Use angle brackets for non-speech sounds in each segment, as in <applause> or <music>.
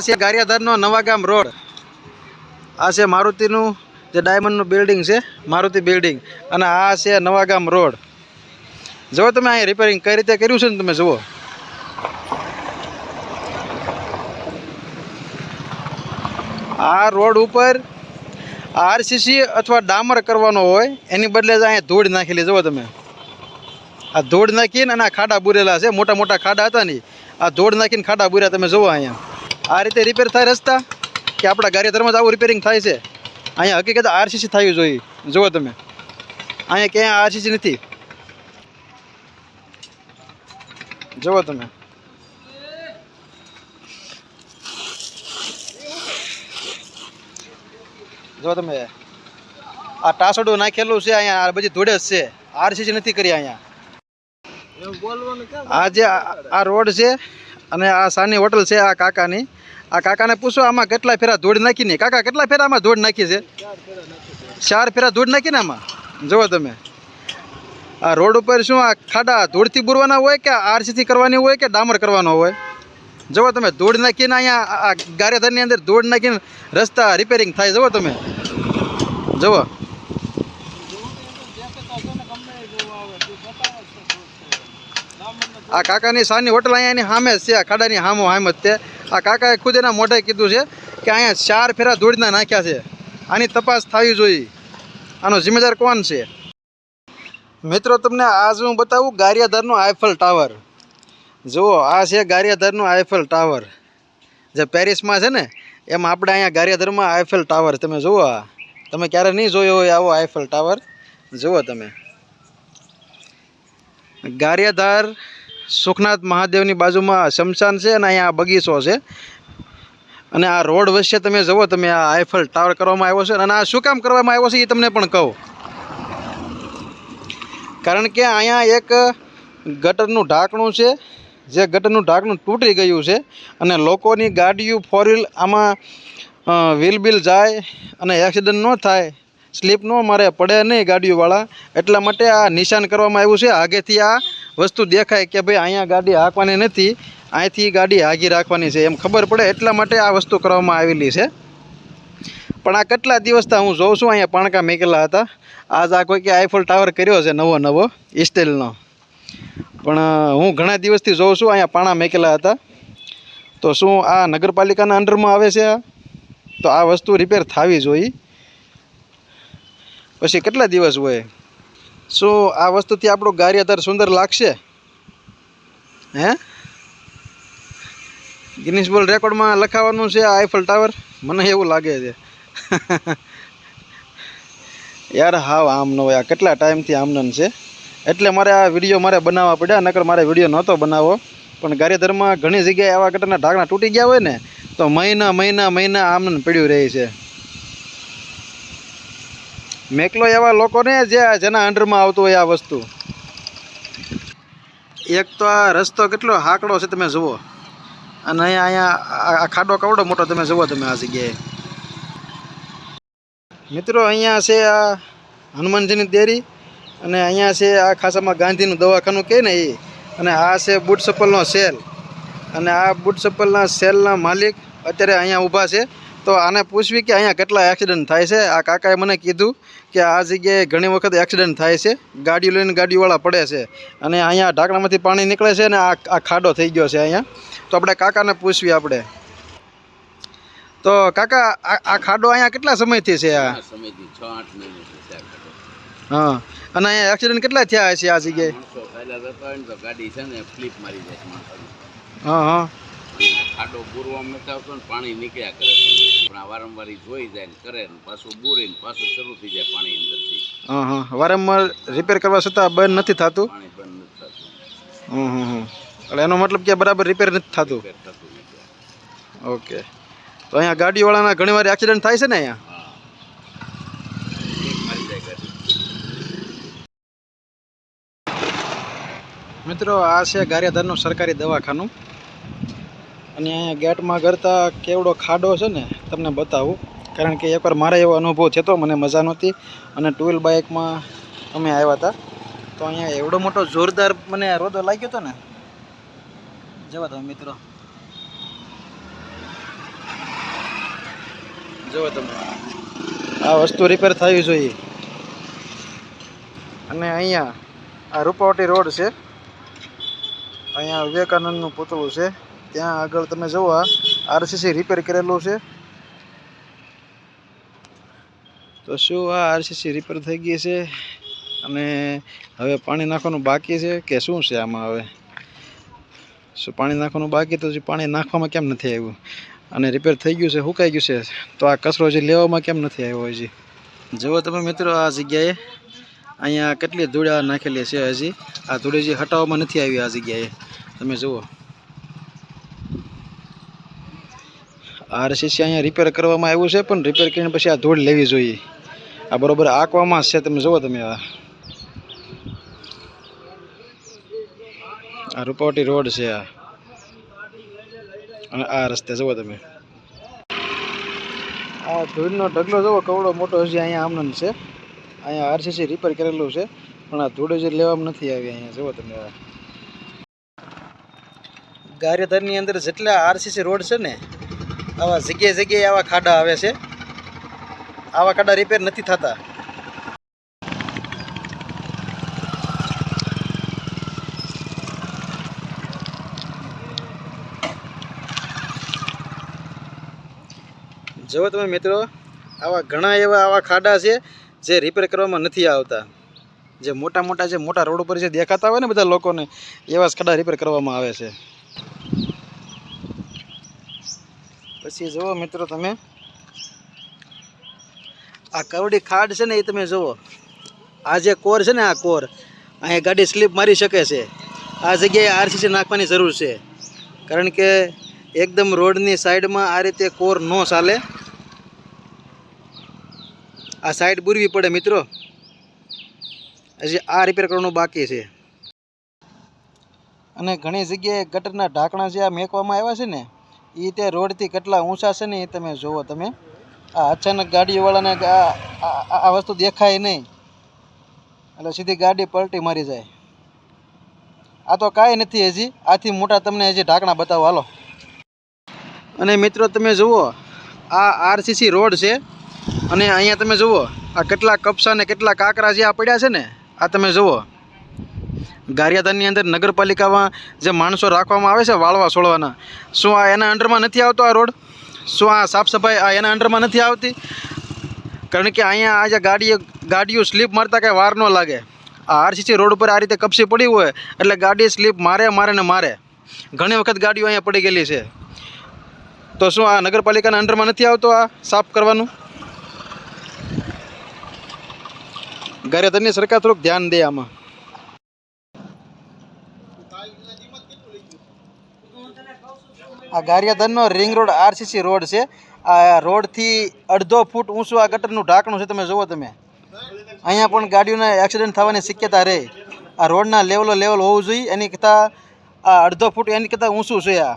છે ગારિયાધારનો નવાગામ રોડ. આ છે મારુતિનું જે ડાયમંડનું બિલ્ડિંગ છે, મારુતિ બિલ્ડિંગ અને આ છે નવાગામ રોડ. જુઓ તમે અહીંયા રિપેરિંગ કઈ રીતે કર્યું છે ને તમે જુઓ. આ રોડ ઉપર આરસીસી અથવા ડામર કરવાનો હોય, એની બદલે જ અહીંયા ધૂળ નાખેલી, જુઓ તમે. આ ધૂળ નાખીને અને આ ખાડા બુરેલા છે મોટા મોટા ખાડા હતા ને આ ધૂળ નાખીને ખાડા બુર્યા, તમે જુઓ અહીંયા. આ રીતે રિપેર થાય રસ્તા? કે આપણા ગારિયાધરમાં જ આવું રિપેરિંગ થાય છે? અહીંયા હકીકત આરસીસી થવી જોઈએ જુઓ તમે. અહીંયા ક્યાંય આરસીસી નથી. જુઓ તમે. જો તમે. આ ટાસડું નાખેલું છે અહીંયા. આ બધી ધૂળે જ છે. આરસીસી નથી કરી અહીંયા. આ જે આ આ રોડ છે અને આ સાની હોટલ છે આ કાકાની. આ કાકાને પૂછો આમાં કેટલા ફેરા ધૂળ નાખીને કાકા, કેટલા ફેરા આમાં ધૂળ નાખી છે? ચાર ફેરા ધૂળ નાખીને આમાં? જુઓ તમે. આ રોડ ઉપર શું આ ખાડા ધૂળથી બુરવાના હોય કે આરસીથી કરવાની હોય કે ડામર કરવાનો હોય? જુઓ તમે, ધૂળ નાખીને અહીંયા આ ગારેધરની અંદર ધૂળ નાખીને રસ્તા રિપેરિંગ થાય. જુઓ તમે. જુઓ. આ કાકાની શાની હોટલ અહીંયા એની સામે જ છે ખાડાની સામો હામ જ છે. આ કાકાએ ખુદ એના મોઢે કીધું છે કે અહીંયા ચાર ફેરા ધૂળના નાખ્યા છે. આની તપાસ થવી જોઈએ. આનો જિમ્મેદાર કોણ છે? મિત્રો, તમને આજ હું બતાવું ગારિયાધારનો આઈફલ ટાવર. જુઓ, આ છે ગારિયાધારનું આઈફલ ટાવર. જે પેરિસમાં છે ને, એમ આપણે અહીંયા ગારિયાધરમાં આઈફલ ટાવર. તમે જુઓ આ. તમે ક્યારે નહીં જોયો હોય આવો આઈફલ ટાવર? જુઓ તમે. ગારિયાધાર સુખનાથ મહાદેવની બાજુમાં શમશાન છે અને અહીંયા બગીચો છે. અને આ રોડ વચ્ચે તમે જુઓ, તમે આ આઈફલ ટાવર કરવામાં આવ્યો છે અને આ શું કામ કરવામાં આવ્યો છે એ તમને પણ કહું. કારણ કે અહીંયા એક ગટરનું ઢાંકણું છે, જે ગટરનું ઢાંકણું તૂટી ગયું છે અને લોકોની ગાડીઓ ફોર વ્હીલ આમાં વ્હીલ બિલ જાય અને એક્સિડન્ટ ન થાય. સ્લીપ ન, મારે પડે નહીં ગાડીઓવાળા એટલા માટે આ નિશાન કરવામાં આવ્યું છે. આગેથી આ વસ્તુ દેખાય કે ભાઈ અહીંયા ગાડી હાંકવાની નથી. અહીંથી ગાડી હાગી રાખવાની છે એમ ખબર પડે. એટલા માટે આ વસ્તુ કરવામાં આવેલી છે. પણ આ કેટલા દિવસથી હું જોઉં છું. અહીંયા પાણકા મેકેલા હતા. આજ આ કોઈ કે આઈફોલ ટાવર કર્યો છે નવો નવો ઇસ્ટેલનો પણ હું ઘણા દિવસથી જોઉં છું. અહીંયા પાણા મેકેલા હતા. તો શું આ નગરપાલિકાના અંડરમાં આવે છે તો આ વસ્તુ રિપેર થવી જોઈએ. પછી કેટલા દિવસ હોય? શું આ વસ્તુથી આપણું ગારિયાધાર સુંદર લાગશે? હે? ગિનિસ બોલ રેકોર્ડમાં લખાવાનું છે આઈફલ ટાવર મને એવું લાગે છે. <laughs> યાર, હાવ આમ ન હોય. આ કેટલા ટાઈમથી આમનન છે? એટલે મારે આ વીડિયો મારે બનાવવા પડ્યા, નકર મારે વીડિયો નહોતો બનાવવો. પણ ગારેધરમાં ઘણી જગ્યાએ આવા કટના ઢાંકણા તૂટી ગયા હોય ને, તો મહિના મહિના મહિના આમનન પડ્યું રહે છે. મેકલો એવા લોકોને જે જેના અંડરમાં આવતું હોય આ વસ્તુ. એક તો આ રસ્તો કેટલો હાકડો છે તમે જુઓ. અને અહીંયા અહીંયા આ- ખાડો કવડો મોટો તમે જુઓ તમે આ જગ્યાએ. મિત્રો, અહીંયા છે આ હનુમાનજીની દેરી અને અહીંયા છે આ ખાસામાં ગાંધીનું દવાખાનું કહે ને એ અને આ છે બૂટ ચપ્પલનો સેલ. અને આ બૂટ ચપ્પલના સેલના માલિક અત્યારે અહીંયા ઊભા છે. તો આને પૂછવી કે અહીંયા કેટલા એક્સિડન્ટ થાય છે? આ કાકાએ મને કીધું કે આ જગ્યાએ ઘણી વખત એક્સિડન્ટ થાય છે. ગાડીઓ લઈને ગાડીવાળા પડે છે અને અહીંયા ઢાંકણામાંથી પાણી નીકળે છે અને આ આ ખાડો થઈ ગયો છે અહીંયા. તો આપણે કાકાને પૂછવી આપણે. તો કાકા આ ખાડો અહીંયા કેટલા સમયથી છે આ? સમયથી છ આઠ. હા. અને અહીંયા એક્સિડન્ટ કેટલા થયા છે આ જગ્યાએ? ગાડી છે ને ફ્લિપ મારી જાય હા હા. ખાડો બુરવા નથી આવતો ને પાણી નીકળ્યા કરે પણ વારંવાર જોઈ જાય ને કરે ને પાછું બુરીને પાછું શરૂ થઈ જાય પાણી અંદરથી. હા હા. વારંવાર રિપેર કરવા છતાં બંધ નથી થતું? પાણી બંધ નથી થતું. હમ હમ હમ. એટલે એનો મતલબ કે બરાબર રિપેર નથી થતું? ઓકે. તો અહીંયા ગાડીવાળાના ઘણી વાર એક્સિડન્ટ થાય છે ને અહીંયા? મિત્રો આ છે ગારિયાધારનું સરકારી દવાખાનું. અને અહીંયા ગેટમાં કરતા કેવડો ખાડો છે ને, તમને બતાવું. કારણ કે એકવાર મારે એવો અનુભવ થતો મને મજા નહોતી. અને ટુ વ્હીલ બાઇકમાં અમે આવ્યા હતા. તો અહીંયા એવડો મોટો જોરદાર મને રોદો લાગ્યો હતો ને. જવા તમે મિત્રો. જુઓ તમે. આ વસ્તુ રિપેર થવી જોઈએ. અને અહીંયા આ રૂપાવટી રોડ છે. અહીંયા વિવેકાનંદનું પુતળું છે. ત્યાં આગળ તમે જુઓ આરસીસી રિપેર કરેલું છે. તો શું આ આરસીસી રિપેર થઈ ગઈ છે? અને હવે પાણી નાખવાનું બાકી છે કે શું છે આમાં હવે? શું પાણી નાખવાનું બાકી તો પાણી નાખવામાં કેમ નથી આવ્યું? અને રિપેર થઈ ગયું છે, સુકાઈ ગયું છે. તો આ કચરો હજી લેવામાં કેમ નથી આવ્યો હજી? જુઓ તમે મિત્રો આ જગ્યાએ, અહીંયા કેટલી ધૂળા નાખેલી છે હજી. આ ધૂળી હજી હટાવવામાં નથી આવી આ જગ્યાએ. તમે જુઓ. આરસીસી અહીંયા રિપેર કરવામાં આવ્યું છે, પણ રિપેર કરીને પછી આ ધૂળ લેવી જોઈએ. આ બરોબર આંકવામાં છે, તમે જુઓ તમે આ. રૂપાવટી રોડ છે આ. અને આ રસ્તે જુઓ તમે. આ ધૂળનો ઢગલો જુઓ, કવડો મોટો હજી અહીંયા આમનન છે. અહીંયા આરસીસી રિપેર કરેલું છે, પણ આ ધૂળ હજી લેવામાં નથી આવી અહીંયા, જુઓ તમે આ. ગારિયાધારની અંદર જેટલા આરસીસી રોડ છે ને આવા જગ્યાએ જગ્યાએ આવા ખાડા આવે છે. આવા ખાડા રિપેર નથી થતા. જો તમે મિત્રો, આવા ઘણા એવા આવા ખાડા છે જે રિપેર કરવામાં નથી આવતા. જે મોટા મોટા જે મોટા રોડ ઉપર જે દેખાતા હોય ને બધા લોકોને, એવા જ ખાડા રિપેર કરવામાં આવે છે. પછી જુઓ મિત્રો તમે. આ કવડી ખાડ છે ને એ તમે જુઓ. આ જે કોર છે ને આ કોર અહીંયા ગાડી સ્લીપ મારી શકે છે. આ જગ્યાએ આરસીસી નાખવાની જરૂર છે. કારણ કે એકદમ રોડની સાઈડમાં આ રીતે કોર ન ચાલે. આ સાઈડ બુરવી પડે મિત્રો. હજી આ રિપેર કરવાનું બાકી છે. અને ઘણી જગ્યાએ ગટરના ઢાંકણા જે આ મેકવામાં આવ્યા છે ને એ તે રોડથી કેટલા ઊંચા છે ને એ તમે જુઓ તમે. આ અચાનક ગાડીવાળાને આ વસ્તુ દેખાય નહીં. એટલે સીધી ગાડી પલટી મારી જાય. આ તો કાંઈ નથી હજી. આથી મોટા તમને હજી ઢાંકણા બતાવો. હાલો. અને મિત્રો તમે જુઓ, આ આરસીસી રોડ છે. અને અહીંયા તમે જુઓ, આ કેટલા કપસા ને કેટલા કાંકરા જે આ પડ્યા છે ને, આ તમે જુઓ. ગારિયાધાનની અંદર નગરપાલિકામાં જે માણસો રાખવામાં આવે છે વાળવા છોડવાના શું આ એના અંડરમાં નથી આવતો આ રોડ? શું આ સાફ સફાઈ આ એના અંડરમાં નથી આવતી? કારણ કે અહીંયા આ જે ગાડીઓ ગાડીઓ સ્લીપ મારતા કાંઈ વાર ન લાગે. આ આરસીસી રોડ ઉપર આ રીતે કપસી પડી હોય એટલે ગાડી સ્લીપ મારે મારે ને મારે. ઘણી વખત ગાડીઓ અહીંયા પડી ગયેલી છે. તો શું આ નગરપાલિકાના અંડરમાં નથી આવતો આ સાફ કરવાનું? ગારિયાધાનની સરકાર થોડુંક ધ્યાન દે આમાં. આ ગારિયાધનનો રિંગ રોડ આરસીસી રોડ છે. આ રોડથી અડધો ફૂટ ઊંચું આ ગટરનું ઢાંકણું છે તમે જુઓ તમે. અહીંયા પણ ગાડીઓના એક્સિડન્ટ થવાની શક્યતા રહે. આ રોડના લેવલો લેવલ હોવું જોઈએ, એની કરતાં આ અડધો ફૂટ એની કરતાં ઊંચું છે આ.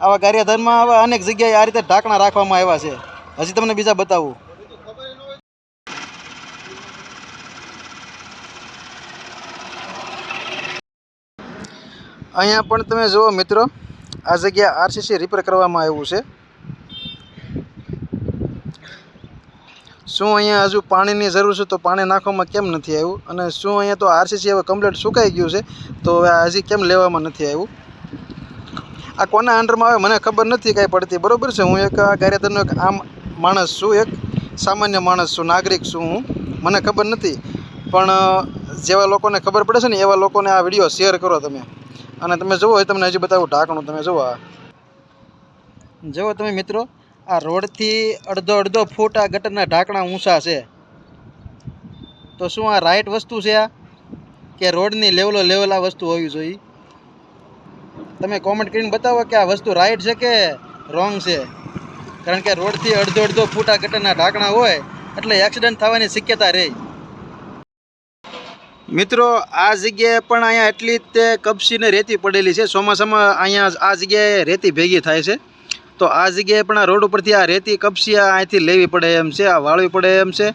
આવા ગારિયાધનમાં આવા અનેક જગ્યાએ આ રીતે ઢાંકણા રાખવામાં આવ્યા છે. હજી તમને બીજા બતાવું. અહીંયા પણ તમે જુઓ મિત્રો, આ જગ્યા આરસીસી રિપેર કરવામાં આવ્યું છે. શું અહીંયા હજુ પાણીની જરૂર છે તો પાણી નાખવામાં કેમ નથી આવ્યું? અને શું અહીંયા તો આરસીસી હવે કમ્પ્લીટ સુકાઈ ગયું છે, તો હવે હજી કેમ લેવામાં નથી આવ્યું? આ કોના અંડરમાં આવે મને ખબર નથી કાંઈ પડતી. બરાબર છે, હું એક ગારિયાધારનો એક આમ માણસ છું, એક સામાન્ય માણસ છું, નાગરિક છું હું. મને ખબર નથી. પણ જેવા લોકોને ખબર પડે છે ને, એવા લોકોને આ વીડિયો શેર કરો તમે. અને તમે જુઓ એ તમને હજી બતાવું, ઢાંકણું તમે જુઓ જુઓ તમે મિત્રો, આ રોડથી અડધો અડધો ફૂટ આ ગટરના ઢાંકણા ઊંચા છે. તો શું આ રાઈટ વસ્તુ છે આ? કે રોડની લેવલો લેવલ આ વસ્તુ હોવી જોઈએ? તમે કોમેન્ટ કરીને બતાવો કે આ વસ્તુ રાઈટ છે કે રોંગ છે? કારણ કે રોડથી અડધો અડધો ફૂટ આ ગટરના ઢાંકણા હોય, એટલે એક્સિડન્ટ થવાની શક્યતા રહે. મિત્રો, આ જગ્યાએ પણ અહીંયા એટલી જ તે કપસીને રેતી પડેલી છે. ચોમાસામાં અહીંયા આ જગ્યાએ રેતી ભેગી થાય છે. તો આ જગ્યાએ પણ આ રોડ ઉપરથી આ રેતી કપસી આ અહીંથી લેવી પડે એમ છે, આ વાળવી પડે એમ છે.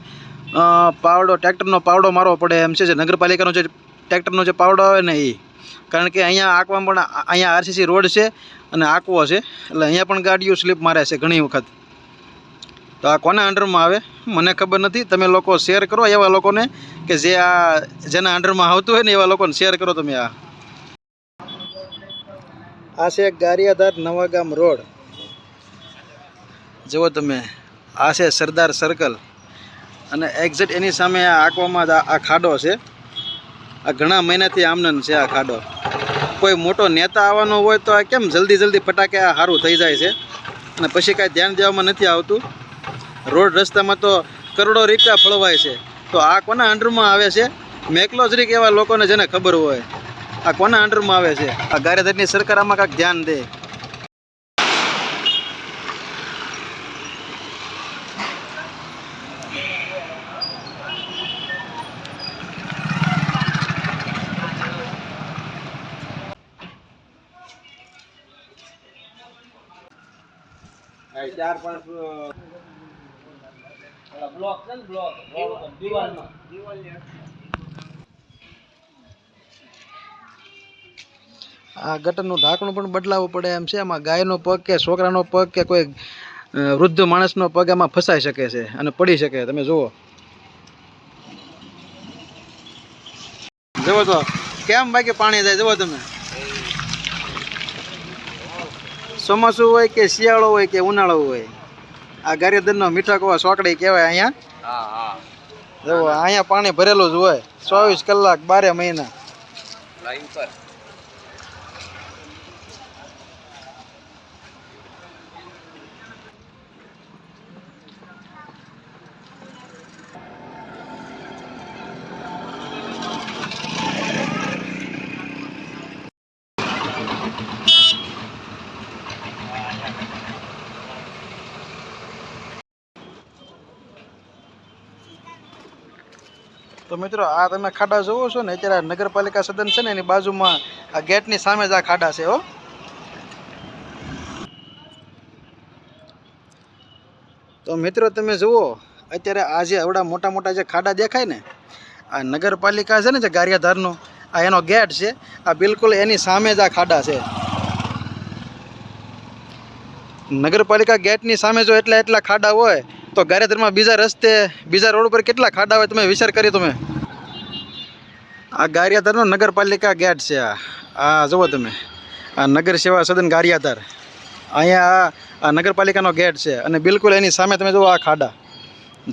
પાવડો, ટ્રેક્ટરનો પાવડો મારવો પડે એમ છે. જે નગરપાલિકાનો જે ટ્રેક્ટરનો જે પાવડો આવે ને એ કારણ કે અહીંયા આંકવામાં પણ અહીંયા આરસીસી રોડ છે અને આંકવો છે. એટલે અહીંયા પણ ગાડીઓ સ્લીપ મારે છે ઘણી વખત. તો આ કોના અંડરમાં આવે? મને ખબર નથી. તમે લોકો શેર કરો એવા લોકોને કે જે આ જેના અંડરમાં આવતું હોય ને એવા લોકોને શેર કરો તમે આ. આ છે ગારિયાધાર નવાગામ રોડ. જુઓ તમે. આ છે સરદાર સર્કલ. અને એક્ઝેક્ટ એની સામે આ આંકવામાં આ ખાડો છે. આ ઘણા મહિનાથી આમનન છે આ ખાડો. કોઈ મોટો નેતા આવવાનો હોય તો આ કેમ જલ્દી જલ્દી ફટાકે આ સારું થઈ જાય છે? અને પછી કાંઈ ધ્યાન દેવામાં નથી આવતું? રોડ રસ્તામાં તો કરોડો રીક્ષા ફળવાય છે. તો આ કોના અંડરમાં આવે છે? મેકલોજરીક એવા લોકોને જેને ખબર હોય. આ કોના અંડરમાં આવે છે? આ ગારેધરની સરકાર આમાં કાંઈક ધ્યાન દે. ચાર પાંચ આ ગટરનું ઢાંકણું પણ બદલાવવું પડે એમ છે. એમાં ગાયનો પગ કે છોકરાનો પગ કે કોઈ વૃદ્ધ માણસનો પગ એમાં ફસાઈ શકે છે અને પડી શકે. તમે જુઓ. જુઓ તો. કેમ બાકી પાણી જાય? જુઓ તમે. ચોમાસું હોય કે શિયાળો હોય કે ઉનાળો હોય? આ ગારીદનનો મીઠો કવા સોકડી કહેવાય અહીંયા. હા હા. જો અહીંયા પાણી ભરેલું જ હોય. ચોવીસ કલાક બારે મહિના. લાઈન પર. તો મિત્રો, આ તમે ખાડા જોવો છો ને, અત્યારે નગરપાલિકા સદન છે ને, એની બાજુમાં આ ગેટની સામે જ આ ખાડા છે, હો. તો મિત્રો, તમે જુઓ, અત્યારે આ જે આવડા મોટા મોટા જે ખાડા દેખાય ને, આ નગરપાલિકા છે ને, જે ગારિયાધારનો, આ એનો ગેટ છે, આ બિલકુલ એની સામે જ આ ખાડા છે. નગરપાલિકા ગેટની સામે જો એટલા એટલા ખાડા હોય તો ગારિયાધારમાં બીજા રસ્તે, બીજા રોડ ઉપર કેટલા ખાડા હોય તમે વિચાર કરી તમે? આ ગારિયાધારનો નગરપાલિકા ગેટ છે આ. જુઓ તમે. આ નગર સેવા સદન ગારિયાધાર. અહીંયા આ નગરપાલિકાનો ગેટ છે અને બિલકુલ એની સામે તમે જુઓ આ ખાડા.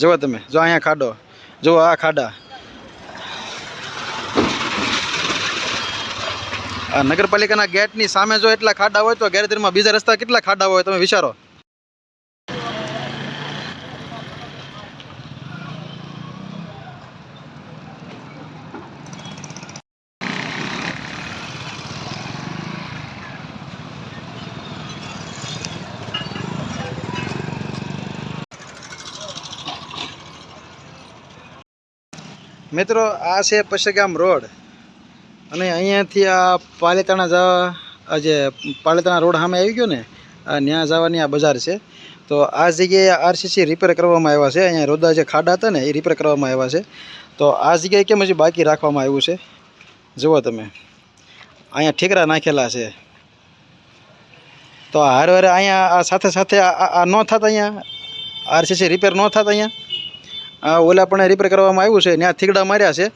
જુઓ તમે, જો અહીંયા ખાડો. જુઓ આ ખાડા. આ નગરપાલિકાના ગેટની સામે જો એટલા ખાડા હોય તો ગેરહાજરીમાં બીજા રસ્તા કેટલા ખાડા હોય તમે વિચારો. મિત્રો, આ છે પશેગામ રોડ. અને અહીંયાથી આ પાલેતાણા જવા જે પાલેતાણા રોડ સામે આવી ગયો ને ત્યાં જવાની આ બજાર છે. તો આ જગ્યાએ આરસીસી રિપેર કરવામાં આવ્યા છે. અહીંયા રોદા જે ખાડા હતા ને, એ રિપેર કરવામાં આવ્યા છે. તો આ જગ્યાએ કેમ હજી બાકી રાખવામાં આવ્યું છે? જુઓ તમે. અહીંયા ઠેકરા નાખેલા છે. તો હારે હારે અહીંયા આ સાથે સાથે આ ન થતા અહીંયા? આરસીસી રિપેર ન થતા અહીંયા? ઓલા પણ રિપેર કરવામાં આવ્યું છે, ત્યાં થીગડા માર્યા છે.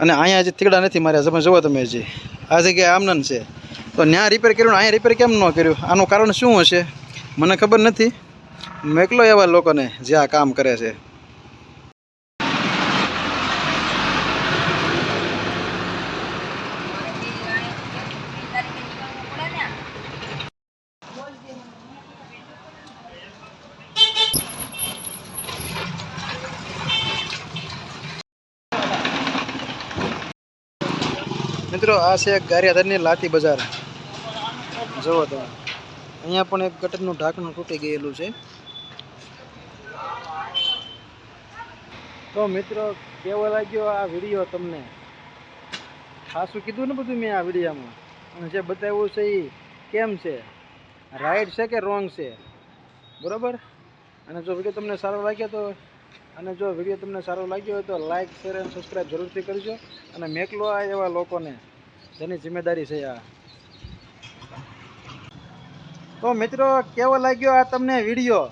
અને અહીંયા જે થીગડા નથી માર્યા તમે જુઓ તમે જે આ જગ્યાએ આમનન છે. તો ત્યાં રિપેર કર્યું અહીંયા રિપેર કેમ ન કર્યું? આનું કારણ શું હશે? મને ખબર નથી. મેકલો એવા લોકોને, જે આ કામ કરે છે મિત્રો આ છે ગારિયાધરની લાતી બજાર. જુઓ તમે. અહીંયા પણ એક ગટરનું ઢાંકણું તૂટી ગયેલું છે. તો મિત્રો, કેવો લાગ્યો આ વીડિયો તમને? ખાસું કીધું ને બધું મેં આ વિડીયામાં. અને જે બતાવ્યું છે એ કેમ છે? રાઈટ છે કે રોંગ છે? બરાબર? અને જો વીડિયો તમને સારો લાગ્યો તો અને જો વીડિયો તમને સારો લાગ્યો હોય તો લાઈક શેર અને સબસ્ક્રાઈબ જરૂરથી કરજો. અને મેકલો આ એવા લોકોને. જેની જિમ્મેદારી છે આ? તો મિત્રો, કેવો લાગ્યો આ તમને વીડિયો?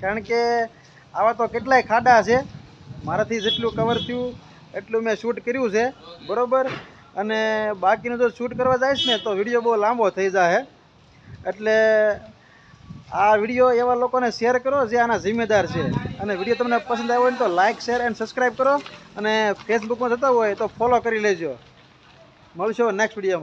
કારણ કે આવા તો કેટલાય ખાડા છે. મારાથી જેટલું કવર થયું, એટલું મેં શૂટ કર્યું છે. બરાબર? અને બાકીનું જો શૂટ કરવા જાય ને, તો વીડિયો બહુ લાંબો થઈ જાય એટલે આ વીડિયો એવા લોકોને શેર કરો જે આના જિમ્મેદાર છે. અને વીડિયો તમને પસંદ આવ્યો હોય તો લાઇક શેર એન્ડ સબસ્ક્રાઈબ કરો. અને ફેસબુકમાં જતા હોય તો ફોલો કરી લેજો. મળશો નેક્સ્ટ વિડીયોમાં